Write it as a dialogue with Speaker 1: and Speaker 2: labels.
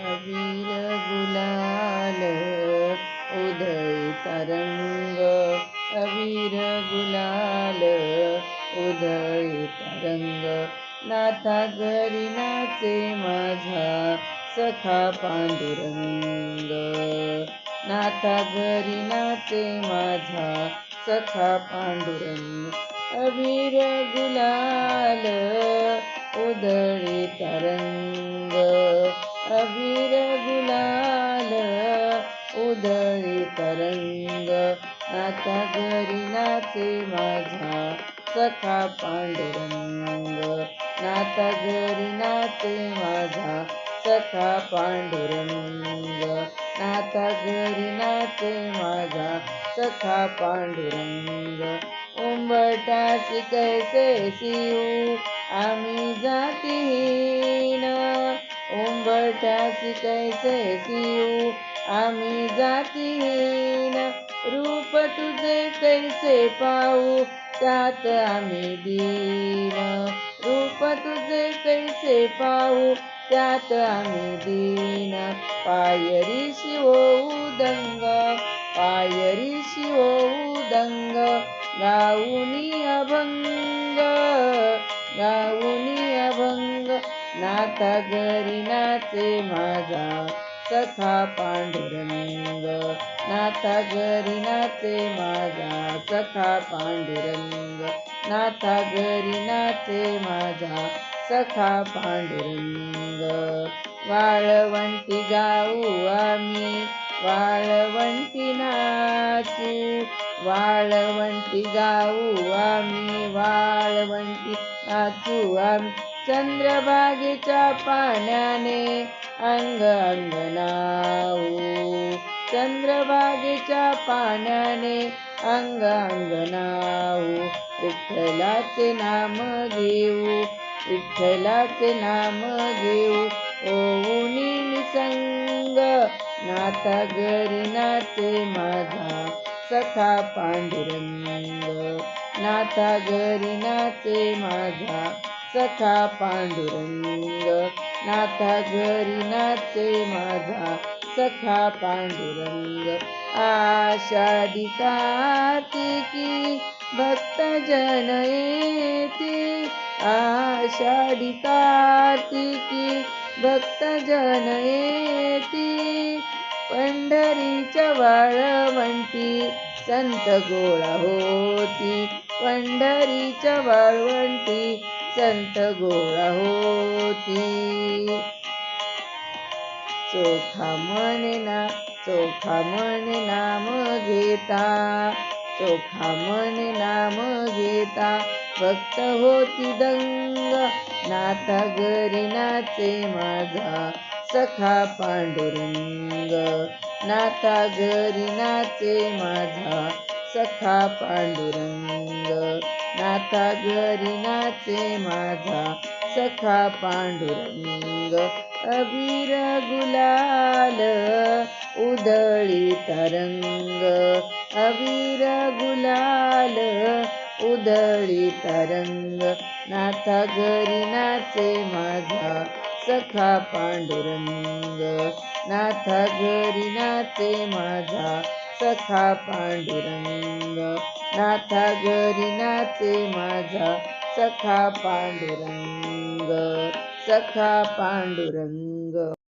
Speaker 1: अबीर गुलाल उदय तरंग। अबीर गुलाल उदय तरंग। नाथा घरी नाचे माझा सखा पांडुरंग। नाथा घरी नाचे माझा सखा पांडुरंग। अबीर गुलाल उदय तरंग। अबीर गुलाल उदय तरंग. आता घरी नाचे माझा सखा पांडुरंग. नाता घरी नाचे माझा सखा पांडुरंग. नाथा घरी नाचे माझा सखा पांडुरंग. उंबटाशी कैसे शिवू आम्ही जातीहीन. उंबरठासी कैसे शिवू आम्ही जातीहीन रूप तुझे कैसे पाऊ त्यात आम्ही दीन रूप तुझे कैसे पाऊ त्यात आम्ही दीन. पायरी शिवू दंग पायरी शिवू दंग. गाऊनी अभंग गाऊनी नाथा घरी नाचे माझा सखा पांडुरंग. नाथा घरी नाचे माझा सखा पांडुरंग. नाथा घरी नाचे माझा सखा पांडुरंग. वाळवंटी गाऊ आम्ही वाळवंटी नाचू. वाळवंटी गाऊ आम्ही वाळवंटी नाचू आम्ही. चंद्रभागेच्या पाण्याने अंग अंगनाऊ चंद्रभागेच्या पाण्याने अंग अंगनाऊ विठ्ठलाचे नाम घेऊ विठ्ठलाचे नाम घेऊ ओऊनी निसंग नाथा घरी नाते माझा सखा पांडुरंग. नाथा घरी नाते माझा सखा पांडुरंग नाथा घरी नाचे माझा सखा पांडुरंग. आषाढी कार्तिकी भक्तजन येती. आषाढी कार्तिकी भक्तजन येती. पंढरीच्या वाळवंटी संत गोळा होती. पंढरीच्या वाळवंटी संत गोळा होती. चोखा म्हणे ना चोखा म्हण नाम घेता. चोखा मन नाम घेता. भक्त होती दंग नाथा घरी नाचे माझा. सखा पांडुरंग नाथा घरी नाचे माझा. सखा पांडुरंग नाथा घरी नाचे माझा सखा पांडुरंग अबीर गुलाल उधळी तरंग अबीर गुलाल उधळी तरंग नाथा घरी नाचे माझा सखा पांडुरंग नाथा घरी नाचे माझा सखा पांडुरंग नाथा घरी नाचे माझा सखा पांडुरंग सखा पांडुरंग.